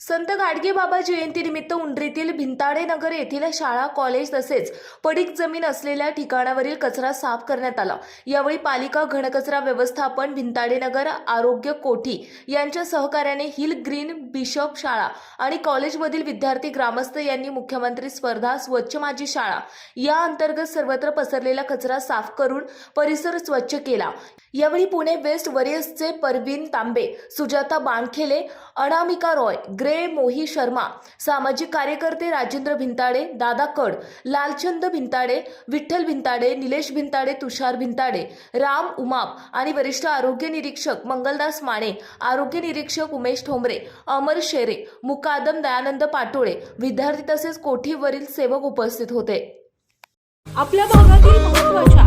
संत गाडगे बाबा जयंतीनिमित्त उंड्रीतील भिंताडे नगर येथील शाळा कॉलेज तसेच पडीक जमीन असलेल्या ठिकाणावरील कचरा साफ करण्यात आला. यावेळी पालिका घनकचरा व्यवस्थापन भिंताडे नगर आरोग्य कोठी यांच्या सहकार्याने हिल ग्रीन बिशप शाळा आणि कॉलेजमधील विद्यार्थी ग्रामस्थ यांनी मुख्यमंत्री स्पर्धा स्वच्छ माझी शाळा या अंतर्गत सर्वत्र पसरलेला कचरा साफ करून परिसर स्वच्छ केला. यावेळी पुणे वेस्ट वरियसचे परवीन तांबे सुजाता बाणखेले अनामिका रॉय ग्रे मोही शर्मा सामाजिक कार्यकर्ते राजेंद्र भिंताडे दादा कड लालचंद भिंताडे विठ्ठल भिंताडे निलेश भिंताडे तुषार भिंताडे राम उमाप आणि वरिष्ठ आरोग्य निरीक्षक मंगलदास माने आरोग्य निरीक्षक उमेश ठोंबरे अमर शेरे मुकादम दयानंद पाटोळे विद्यार्थी तसेच कोठीवरील सेवक उपस्थित होते. आपल्या भागातील महत्त्वाच्या